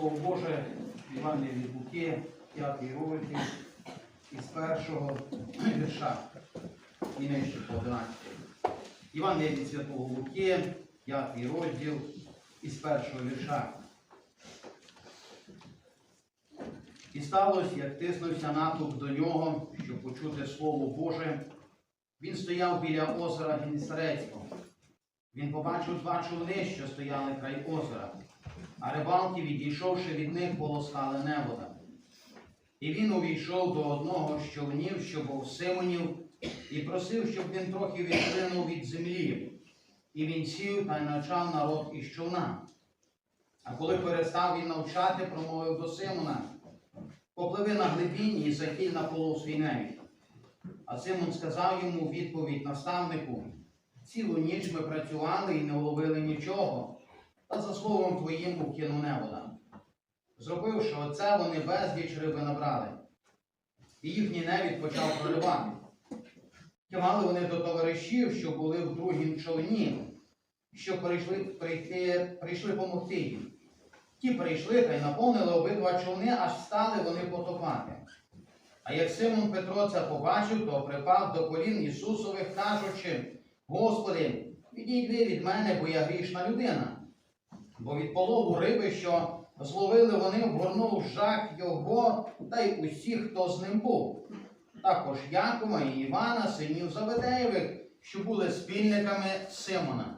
Слово Боже, Івангелія від Луки, 5 розділ, із першого вірша і нижче по 11. Івангелія від Святого Луки, 5 розділ, із першого вірша. І сталося, як тиснувся натовп до нього, щоб почути Слово Боже. Він стояв біля озера Генісарецького. Він побачив два човни, що стояли край озера, а рибалки, відійшовши від них, полоскали невода. І він увійшов до одного з човнів, що був Симонів, і просив, щоб він трохи відплинув від землі. І він сів та й навчав народ із човна. А коли перестав він навчати, промовив до Симона, попливи на глибині і захиль на полу свій невід. А Симон сказав йому відповідь наставнику, цілу ніч ми працювали і не уловили нічого, та за словом твоїм укину невода. Зробивши оце, вони безліч риби набрали, і їхній невід почав проривати. Тягали вони до товаришів, що були в другім човні, що прийшли, прийти, прийшли помогти їм. Ті прийшли та й наповнили обидва човни, аж стали вони потопати. А як Симон Петро це побачив, то припав до колін Ісусових, кажучи, Господи, відійди від мене, бо я грішна людина. Бо від полову риби, що зловили вони, вгорнув жах його та й усіх, хто з ним був. Також Якова і Івана, синів Заведеєвих, що були спільниками Симона.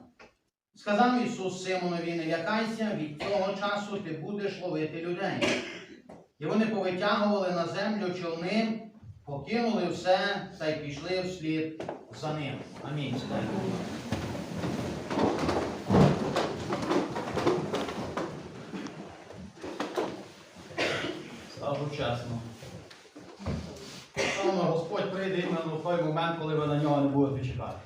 Сказав Ісус Симонові, не лякайся, від цього часу ти будеш ловити людей. І вони повитягували на землю човни, покинули все та й пішли вслід за ним. Амінь. Слава Богу. Скажу чесно. Певно, Господь прийде іменно в той момент, коли ви на нього не будете чекати.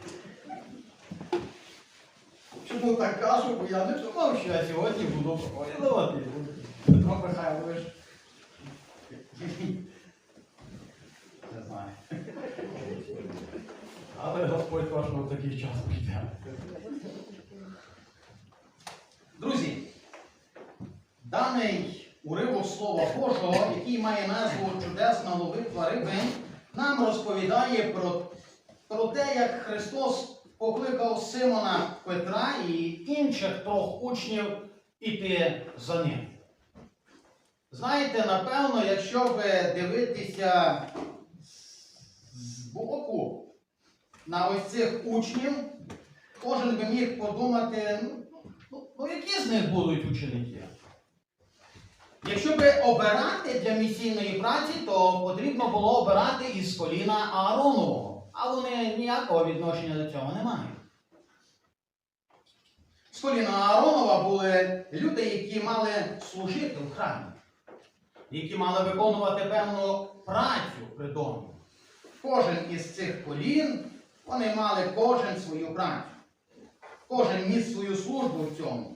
Чому так кажу? Бо я не думав, що я сьогодні буду проповідувати. Петро Михайлович. Не знаю. Але Господь кожного такий час прийде. Друзі, даний уривок Слова Божого, який має назву Чудесна ловитва риби, нам розповідає про, про те, як Христос покликав Симона Петра і інших трьох учнів іти за ним. Знаєте, напевно, якщо ви дивитися з боку на ось цих учнів, кожен би міг подумати, ну, ну, ну які з них будуть ученики? Якщо би обирати для місійної праці, то потрібно було обирати із коліна Ааронового. А вони ніякого відношення до цього не мають. З коліна Ааронова були люди, які мали служити в храмі, які мали виконувати певну працю при домі. Кожен із цих колін, вони мали кожен свою працю. Кожен ніс свою службу в цьому.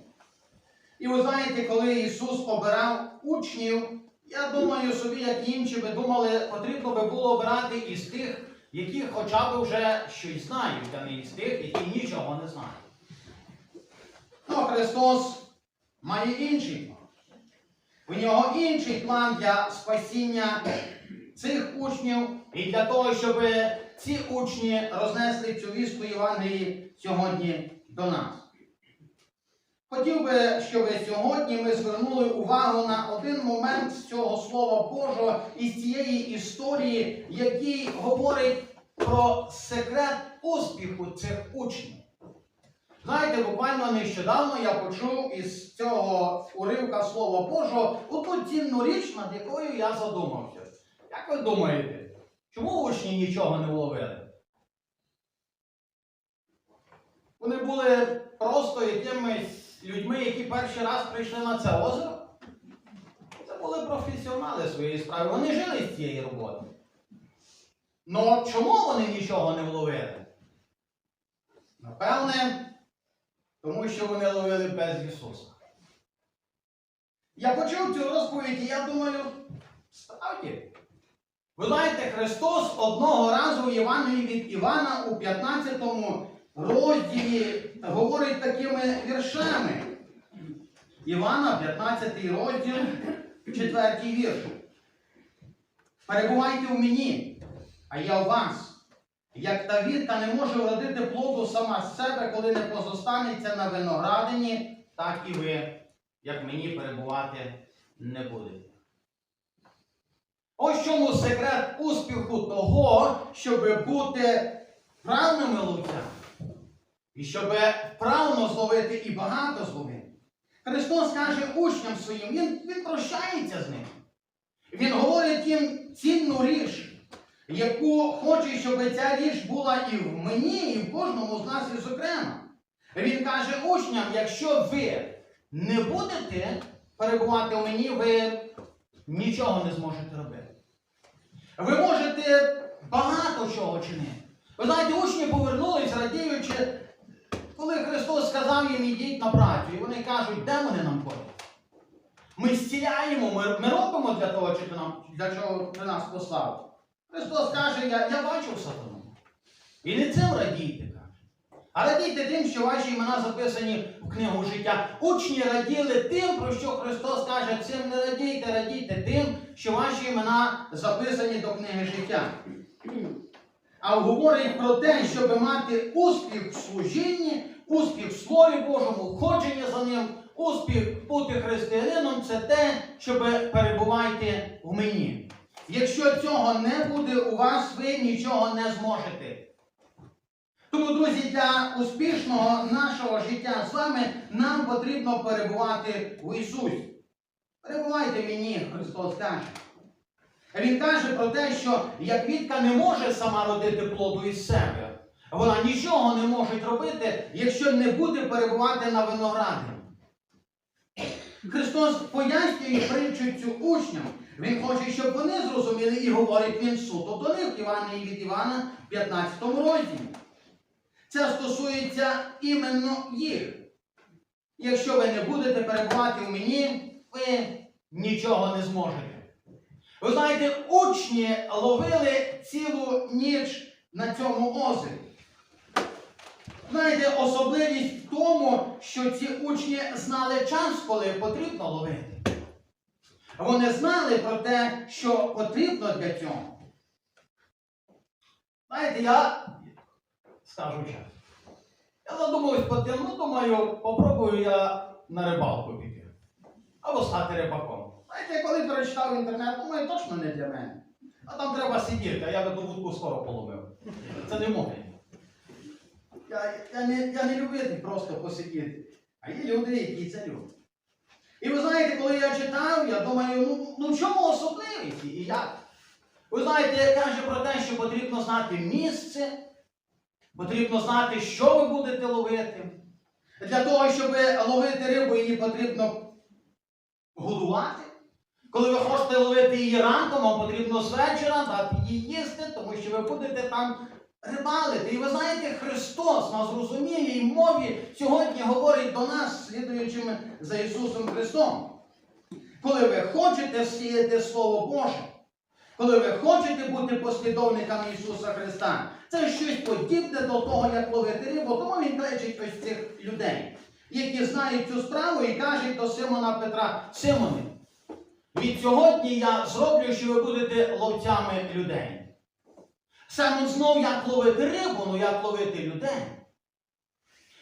І ви знаєте, коли Ісус обирав учнів, я думаю собі, як інші би думали, потрібно би було обирати із тих, які хоча б вже щось знають, а не із тих, які нічого не знають. Ну, Христос має інший план. У нього інший план для спасіння цих учнів і для того, щоб ці учні рознесли цю вісту Євангелії сьогодні до нас. Хотів би, щоб сьогодні ми звернули увагу на один момент з цього Слова Божого із цієї історії, який говорить про секрет успіху цих учнів. Знаєте, буквально нещодавно я почув із цього уривка Слова Божого одну цінну річ, над якою я задумався. Як ви думаєте, чому учні нічого не вловили? Вони були просто якимись людьми, які перший раз прийшли на це озеро. Це були професіонали своєї справи. Вони жили з цієї роботи. Ну чому вони нічого не вловили? Напевне, тому що вони ловили без Ісуса. Я почув цю розповідь і я думаю, справді. Ви знаєте, Христос одного разу в Євангелії від Івана у 15 розділі говорить такими віршами. Івана, 15 розділ, 4 вірш. Перебувайте в мені, а я в вас. Як та вірка не може вродити плоду сама з себе, коли не позостанеться на виноградині, так і ви, як мені перебувати не будете. Ось чому секрет успіху того, щоб бути правними ловцями. І щоб правильно зловити і багато зловити. Христос каже учням своїм, Він, він прощається з ними. Він говорить їм цінну річ, яку хоче, щоб ця річ була і в мені, і в кожному з нас і зокрема. Він каже учням, якщо ви не будете перебувати в мені, ви нічого не зможете робити. Ви можете багато чого чинити. Ви знаєте, учні повернулись, радіючи, коли Христос сказав їм, ідіть на працю, і вони кажуть, де вони нам ходять? Ми зціляємо, ми, ми робимо для того, чи ти нам, для чого ти нас послав. Христос каже, я, я бачив сатану. І не цим радійте, каже. А радійте тим, що ваші імена записані в книгу життя. Учні раділи тим, про що Христос каже, цим не радійте, радійте тим, що ваші імена записані до книги життя. А говорить про те, щоб мати успіх в служінні, успіх в Слові Божому, ходження за ним, успіх бути християнином це те, щоб перебувайте в мені. Якщо цього не буде у вас, ви нічого не зможете. Тому, друзі, для успішного нашого життя з вами нам потрібно перебувати в Ісусі. Перебувайте мені, Христос каже. Він каже про те, що як квітка не може сама родити плоду із себе, вона нічого не може робити, якщо не буде перебувати на винограді. Христос пояснює притчу цю учням. Він хоче, щоб вони зрозуміли і говорить він суто до них, Івана від Івана, 15 розділі. Це стосується іменно їх. Якщо ви не будете перебувати в мені, ви нічого не зможете. Ви знаєте, учні ловили цілу ніч на цьому озері. Знаєте, особливість в тому, що ці учні знали час, коли потрібно ловити. Вони знали про те, що потрібно для цього. Знаєте, я скажу час. Я задумався по тим, ну думаю, попробую я на рибалку піти. Або стати рибаком. Знаєте, коли перечитав інтернет, думаю, точно не для мене. А там треба сидіти, а я би ту вудку скоро половив. Це не можна. Я, я, не, я не любитель просто посидіти. А є люди, які це люблять. І ви знаєте, коли я читав, я думаю, ну, ну чому особливість і як? Ви знаєте, каже про те, що потрібно знати місце, потрібно знати, що ви будете ловити. Для того, щоб ловити рибу, її потрібно годувати. Коли ви хочете ловити її ранком, вам потрібно з вечора дати її їсти, тому що ви будете там рибалити. І ви знаєте, Христос на зрозумілій мові сьогодні говорить до нас, слідуючими за Ісусом Христом. Коли ви хочете сіяти Слово Боже, коли ви хочете бути послідовниками Ісуса Христа, це щось подібне до того, як ловити рибу, тому Він кличить ось цих людей, які знають цю справу і кажуть до Симона Петра, Симоне, від сьогодні я зроблю, що ви будете ловцями людей. Саме знов, як ловити рибу, ну як ловити людей.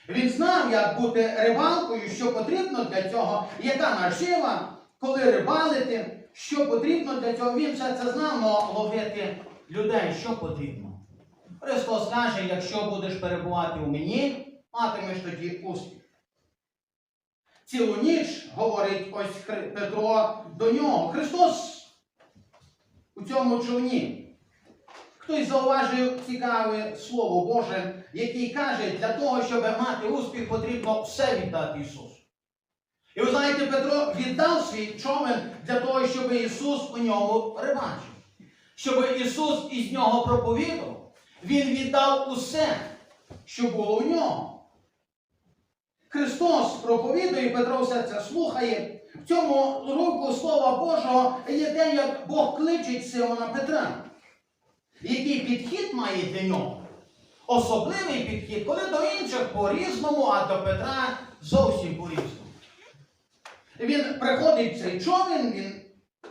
Він знав, як бути рибалкою, що потрібно для цього, яка нажива, коли рибалити, що потрібно для цього. Він все це знав, але ловити людей, що потрібно. Христос каже, якщо будеш перебувати у мені, матимеш тоді успіх. Цілу ніч, говорить ось Петро до нього. Христос у цьому човні. Хтось зауважив цікаве Слово Боже, який каже, для того, щоб мати успіх, потрібно все віддати Ісусу. І ви знаєте, Петро віддав свій човен для того, щоб Ісус у ньому рибачив. Щоб Ісус із нього проповідав. Він віддав усе, що було у нього. Христос проповідує, Петро все це слухає. В цьому руку Слова Божого є те, як Бог кличить Симона Петра. Який підхід має для нього? Особливий підхід, коли до інших по-різному, а до Петра зовсім по-різному. Він приходить в цей човен, він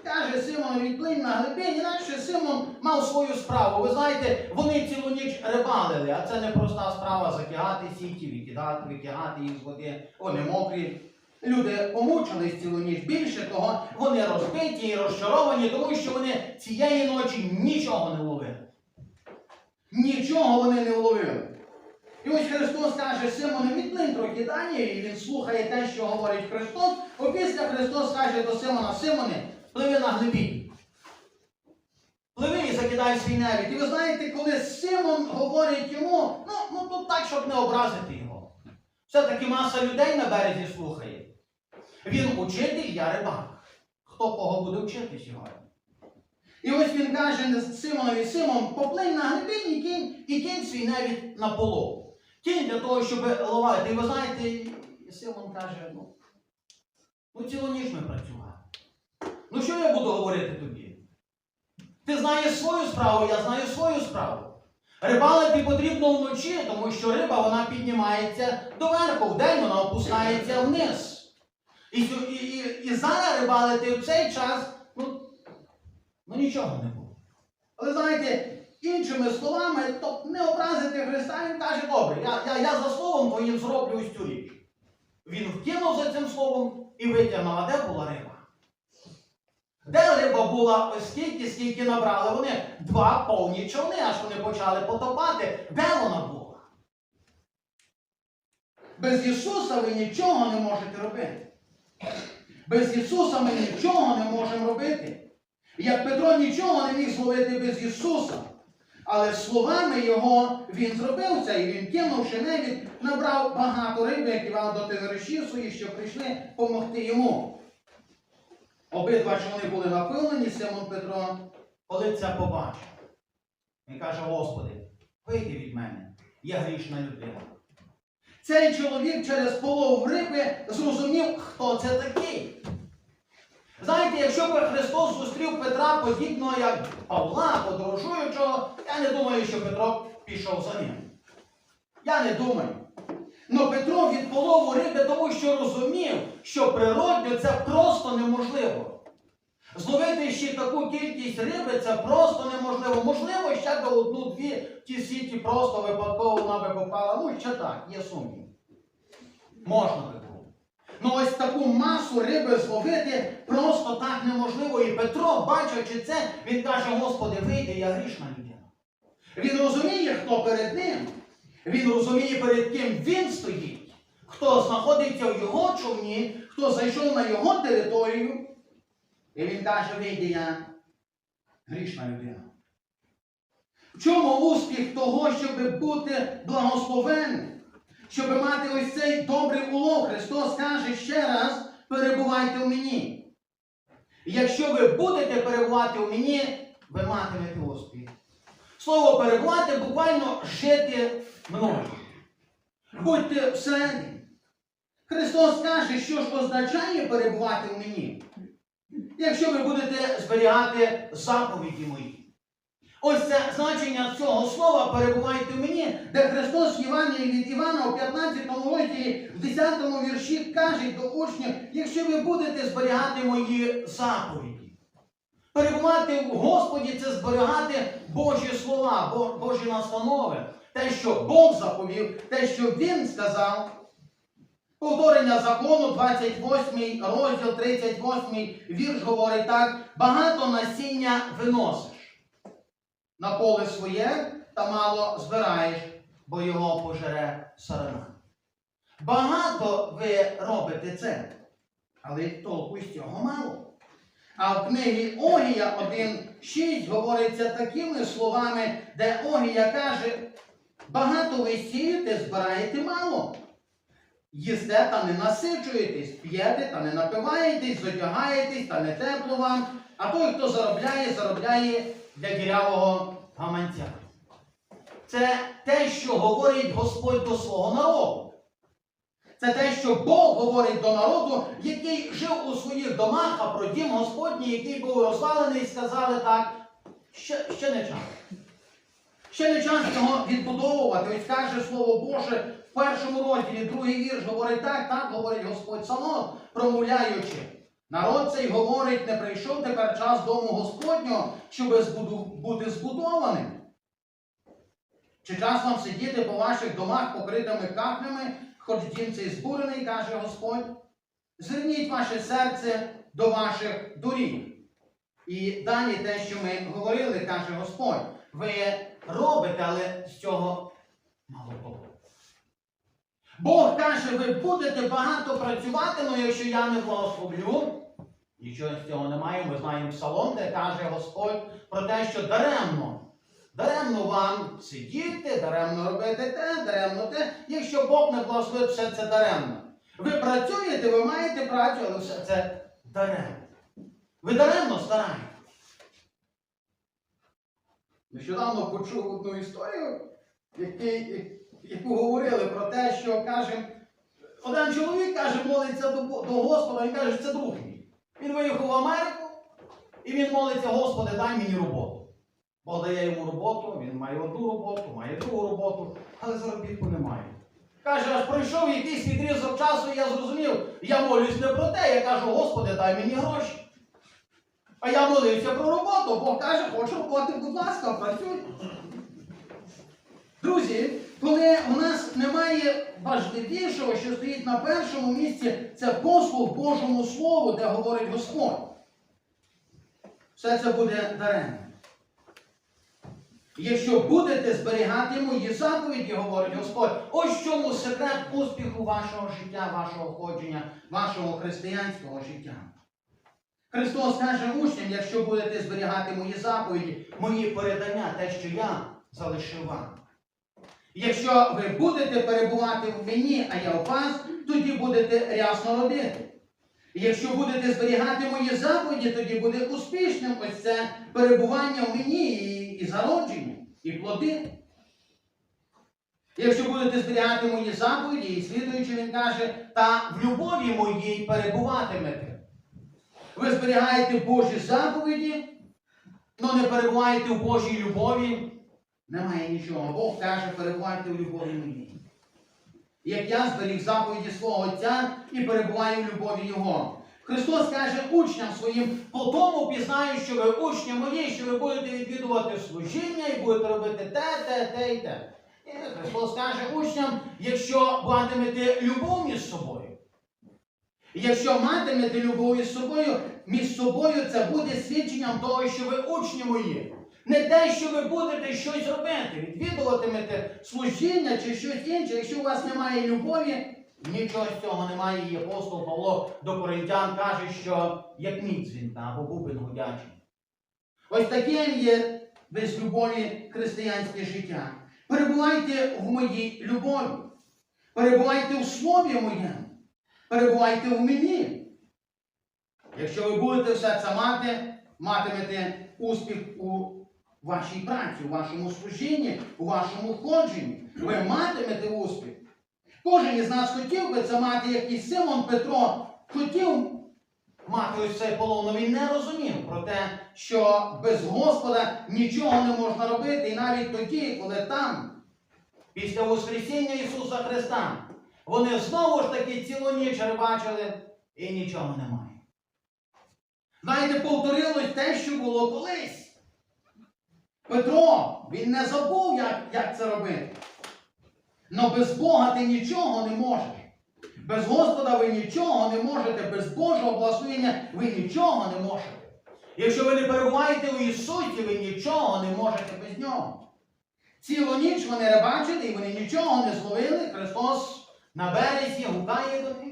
каже Симонові плинь на глибині, інакше Симон мав свою справу. Ви знаєте, вони цілу ніч рибалили, а це не проста справа закигати сіті, викидати, викидати їх з води. Вони мокрі. Люди помучились цілу ніч. Більше того, вони розбиті і розчаровані, тому що вони цієї ночі нічого не ловили. Нічого вони не вловили. І ось Христос каже Симону, відплинь трохи далі, і він слухає те, що говорить Христос. Опісля Христос каже до Симона, Симоне, пливи на глибі. Пливи і закидай свій невід. І ви знаєте, коли Симон говорить йому, ну, ну тут так, щоб не образити його. Все-таки маса людей на березі слухає. Він учитель, я рибак. Хто кого буде вчити сьогодні? І ось він каже Симонові, Симон, поплинь на глибині і кинь, і кинь свій невід на полову. Кинь для того, щоб ловити. І ви знаєте, і Симон каже, ну, ну цілу ніч ми працювали. Ну що я буду говорити тобі? Ти знаєш свою справу, я знаю свою справу. Рибалити потрібно вночі, тому що риба вона піднімається доверху, вдень вона опускається вниз. І, і, і, і зараз рибалити в цей час, ну, нічого не було. Але знаєте, іншими словами, то не образити Христа, він каже, добре, я, я, я за словом твоїм зроблю ось цю річ. Він вкинув за цим словом і витягнув, а де була риба? Де риба була ось скільки, скільки набрали? Вони два повні човни, аж вони почали потопати. Де вона була? Без Ісуса ви нічого не можете робити. Без Ісуса ми нічого не можемо робити. Як Петро нічого не міг зловити без Ісуса. Але словами Його він зробив це, і він, кинувши невід, набрав багато риби, як Іван до товаришів своїх, що прийшли допомогти йому. Обидва човни були напилені, Симон Петро, коли це побачив. Він каже, Господи, вийди від мене, я грішна людина. Цей чоловік через полов риби зрозумів, хто це такий. Знаєте, якщо б Христос зустрів Петра подібно як Павла, подорожуючого, я не думаю, що Петро пішов за ним. Я не думаю. Но Петро від полову риби, тому що розумів, що природньо це просто неможливо. Зловити ще таку кількість риби це просто неможливо. Можливо, ще до одну-дві ті сіті просто випадково вона би попала. Ну, ще так, є сумнів. Можна. Ну ось таку масу риби зловити просто так неможливо. І Петро, бачачи це, він каже, Господи, вийди, я грішна людина. Він розуміє, хто перед ним. Він розуміє, перед ким він стоїть, хто знаходиться в його човні, хто зайшов на його територію. І він каже, вийди, я грішна людина. В чому успіх того, щоб бути благословенним? Щоб мати ось цей добрий улов, Христос каже ще раз, перебувайте в мені. Якщо ви будете перебувати в мені, ви матимете успіх. Слово перебувати буквально жити мною. Будьте всередині. Христос каже, що ж означає перебувати в мені. Якщо ви будете зберігати заповіді мої. Ось це значення цього слова перебувайте в мені, де Христос Євангелії від Івана у 15 розділі, в 10 вірші каже до учнів, якщо ви будете зберігати мої заповіді. Перебувати в Господі це зберігати Божі слова, Божі настанови. Те, що Бог заповів, те, що Він сказав. Повторення закону, 28 розділ, 38 вірш говорить так: багато насіння виносиш на поле своє та мало збираєш, бо його пожере сарана. Багато ви робите це, але толку з цього мало. А в книгі Огія 1.6 говориться такими словами, де Огія каже, багато ви сієте, збираєте мало. Їсте та не насичуєтесь, п'єте та не напиваєтесь, зодягаєтесь та не тепло вам, а той, хто заробляє, заробляє для дірявого гаманця. Це те, що говорить Господь до свого народу. Це те, що Бог говорить до народу, який жив у своїх домах, а про дім Господній, який був розвалений, сказали так, ще, ще не час. Ще не час його відбудовувати. Ось каже Слово Боже в першому розділі, другий вірш говорить так, так говорить Господь Соломон, промовляючи. Народ цей говорить, не прийшов тепер час дому Господнього, щоб бути збудованим. Чи час вам сидіти по ваших домах покритими кахлями, хоч дім цей збурений, каже Господь? Зверніть ваше серце до ваших доріг. І далі те, що ми говорили, каже Господь, ви робите, але з цього. Бог каже, ви будете багато працювати, але якщо я не благословлю, нічого з цього немає. Ми знаємо псалом, де каже Господь про те, що даремно. Даремно вам сидіти, даремно робити те, даремно те. Якщо Бог не благословить, все це даремно. Ви працюєте, ви маєте працю, але все це даремно. Ви даремно стараєтесь. Нещодавно почув одну історію, який, яку говорили про те, що каже, один чоловік каже, молиться до, до Господа, він каже, це друг мій. Він виїхав в Америку і він молиться, Господи, дай мені роботу. Бог дає йому роботу, він має одну роботу, має другу роботу, але заробітку немає. Каже, аж пройшов якийсь відрізок часу, і я зрозумів, я молюсь не про те, я кажу, Господи, дай мені гроші. А я молився про роботу, Бог каже, хочу роботи, будь ласка, працюй. Друзі, коли у нас немає важливішого, що стоїть на першому місці, це послуг Божому Слову, де говорить Господь. Все це буде даремно. Якщо будете зберігати мої заповіді, говорить Господь, ось чому секрет успіху вашого життя, вашого ходження, вашого християнського життя. Христос каже учням, якщо будете зберігати мої заповіді, мої передання, те, що я залишив вам. Якщо ви будете перебувати в мені, а я в вас, тоді будете рясно родити. Якщо будете зберігати мої заповіді, тоді буде успішним ось це перебування в мені і, і зародження, і плоди. Якщо будете зберігати мої заповіді, і слідуючи, він каже, та в любові моїй перебуватимете. Ви зберігаєте Божі заповіді, але не перебуваєте в Божій любові, немає нічого. Бог каже, перебувайте в любові моїй. Як я зберіг заповіді свого Отця і перебуваю в любові Його. Христос каже учням своїм, по тому пізнаю, що ви учні мої, що ви будете відвідувати служіння і будете робити те, те, те і те. І Христос каже учням, якщо матимете любов між собою. Якщо матимете любов із собою, між собою це буде свідченням того, що ви учні мої. Не те, що ви будете щось робити, відвідуватимете служіння чи щось інше. Якщо у вас немає любові, нічого з цього немає. І апостол Павло до коринтян каже, що як міць або бубен гудячий. Ось таким є без любові християнське життя. Перебувайте в моїй любові. Перебувайте в слові моєму. Перебувайте в мені. Якщо ви будете все це мати, матимете успіх у вашій праці, у вашому служінні, у вашому ходженні. Ви матимете успіх. Кожен із нас хотів би це мати, як і Симон Петро хотів мати ось цей полон, він не розумів про те, що без Господа нічого не можна робити. І навіть тоді, коли там, після Воскресіння Ісуса Христа, вони знову ж таки цілу ніч бачили і нічого немає. Знаєте, повторилось те, що було колись. Петро, він не забув, як, як це робити. Но без Бога ти нічого не можеш. Без Господа ви нічого не можете, без Божого благословення ви нічого не можете. Якщо ви не перебуваєте у Ісусі, ви нічого не можете без Нього. Цілу ніч вони рибачили і вони нічого не зловили. Христос на березі гукає до них.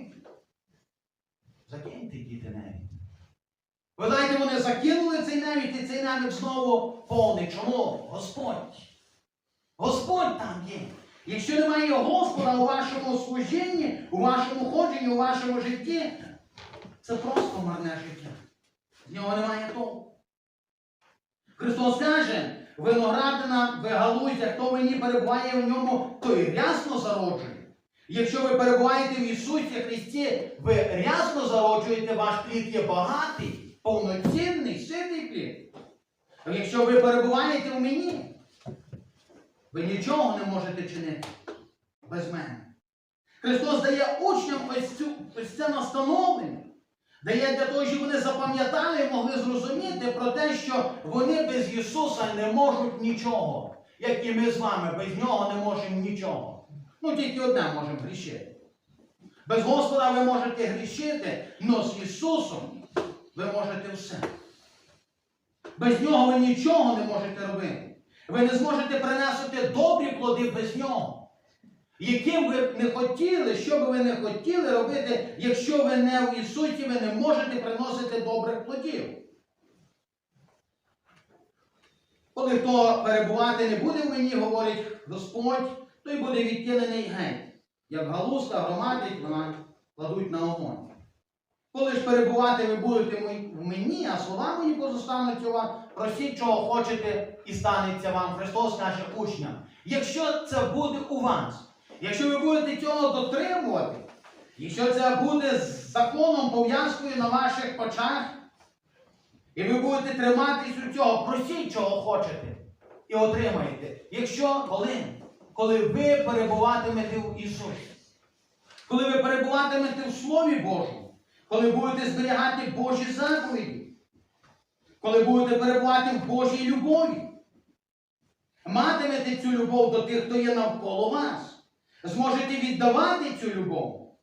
Ви знаєте, вони закинули цей навіть, і цей навіть знову повний. Чому? Господь. Господь там є. Якщо немає Господа у вашому служінні, у вашому ходженні, у вашому житті, це просто марне життя. З нього немає толку. Христос каже, виноградина в галузя, хто мені перебуває в ньому, той рясно зароджує. Якщо ви перебуваєте в Ісусі Христі, ви рясно зароджуєте, ваш плід є багатий, повноцінний, ситий плід. А якщо ви перебуваєте в мені, ви нічого не можете чинити без мене. Христос дає учням ось, цю, ось це настановлення. Дає для того, щоб вони запам'ятали і могли зрозуміти про те, що вони без Ісуса не можуть нічого. Як і ми з вами без Нього не можемо нічого. Ну тільки одне можемо грішити. Без Господа ви можете грішити, але з Ісусом ви можете все. Без Нього ви нічого не можете робити. Ви не зможете принести добрі плоди без Нього. Яким ви не хотіли, що би ви не хотіли робити, якщо ви не в Ісусі, ви не можете приносити добрих плодів. Коли хто перебувати не буде в мені, говорить Господь, той буде відтілений геть. Як галузка громадить, вона кладуть на огонь. Коли ж перебувати ви будете в мені, а слова мої позостануть у вас, просіть, чого хочете, і станеться вам. Христос каже учням. Якщо це буде у вас, якщо ви будете цього дотримувати, якщо це буде з законом пов'язкою на ваших очах, і ви будете триматись у цього, просіть, чого хочете, і отримаєте. Якщо коли? Коли ви перебуватимете в Ісусі, коли ви перебуватимете в Слові Божому, коли будете зберігати Божі заповіді, коли будете перебувати в Божій любові, матимете цю любов до тих, хто є навколо вас, зможете віддавати цю любов.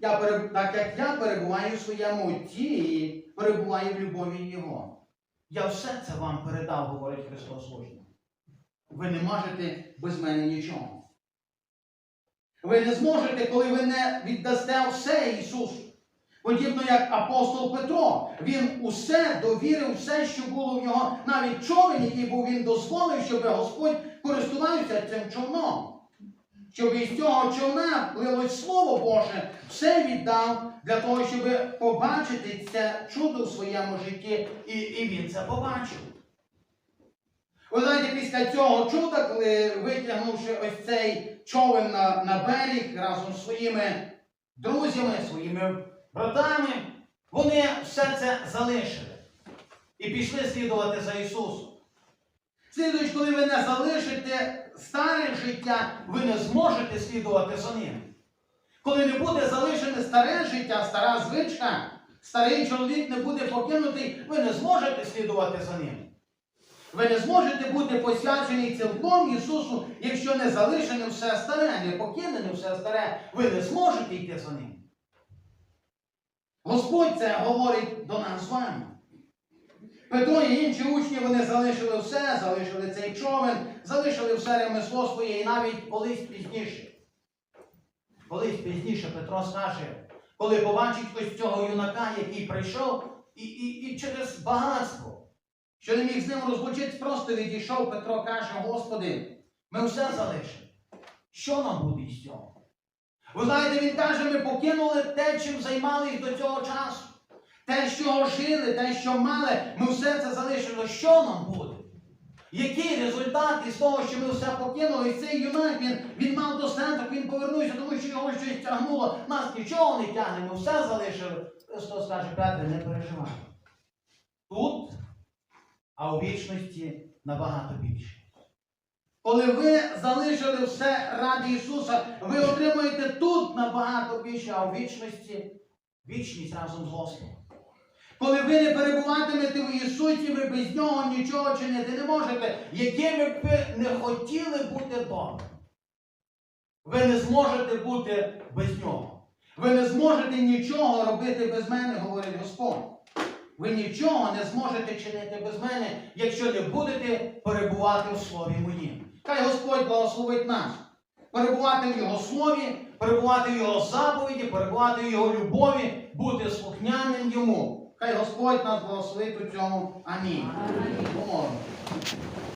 Я, так як я перебуваю в своєму отці і перебуваю в любові Його. Я все це вам передав, говорить Христос учням. Ви не можете без мене нічого. Ви не зможете, коли ви не віддасте все Ісусу. Подібно як апостол Петро, він усе довірив, все, що було в нього, навіть човен, який був він дозволив, щоб Господь користувався цим човном. Щоб із цього човна лилось Слово Боже, все віддав для того, щоб побачити це чудо в своєму житті, і, і він це побачив. Ви знаєте, після цього чуда, коли витягнувши ось цей човен на, на берег разом з своїми друзями, своїми братами, вони все це залишили і пішли слідувати за Ісусом. Слідуючи, коли ви не залишите старе життя, ви не зможете слідувати за ним. Коли не буде залишене старе життя, стара звичка, старий чоловік не буде покинутий, ви не зможете слідувати за ним. Ви не зможете бути посвячені цілком Ісусу, якщо не залишене все старе, не покинене все старе, ви не зможете йти за ним. Господь це говорить до нас з вами. Петро і інші учні вони залишили все, залишили цей човен, залишили все ремесло своє і навіть колись пізніше. Колись пізніше Петро скаже, коли побачить хтось цього юнака, який прийшов, і, і, і через багатство, що не міг з ним розлучитись, просто відійшов, Петро каже, Господи, ми все залишимо. Що нам буде з цього? Ви знаєте, він каже, ми покинули те, чим займалися до цього часу. Те, що жили, те, що мали, ми все це залишили. Що нам буде? Який результат із того, що ми все покинули? І цей юнак, він, він мав достаток, він повернувся, тому що його щось тягнуло. Нас нічого не тягне, ми все залишили. Христос каже, Петре, не переживай. Тут, а у вічності набагато більше. Коли ви залишили все ради Ісуса, ви отримуєте тут набагато більше, а у вічності вічність разом з Господом. Коли ви не перебуватимете в Ісусі, ви без Нього нічого чинити не можете, якими б ви не хотіли бути добрим. Ви не зможете бути без Нього. Ви не зможете нічого робити без мене, говорить Господь. Ви нічого не зможете чинити без мене, якщо не будете перебувати в Слові моїм. Хай Господь благословить нас. Перебувати в Його слові, перебувати в Його заповіді, перебувати в Його любові, бути слухняним Йому. Хай Господь нас благословить у цьому. Амінь. Помолимося.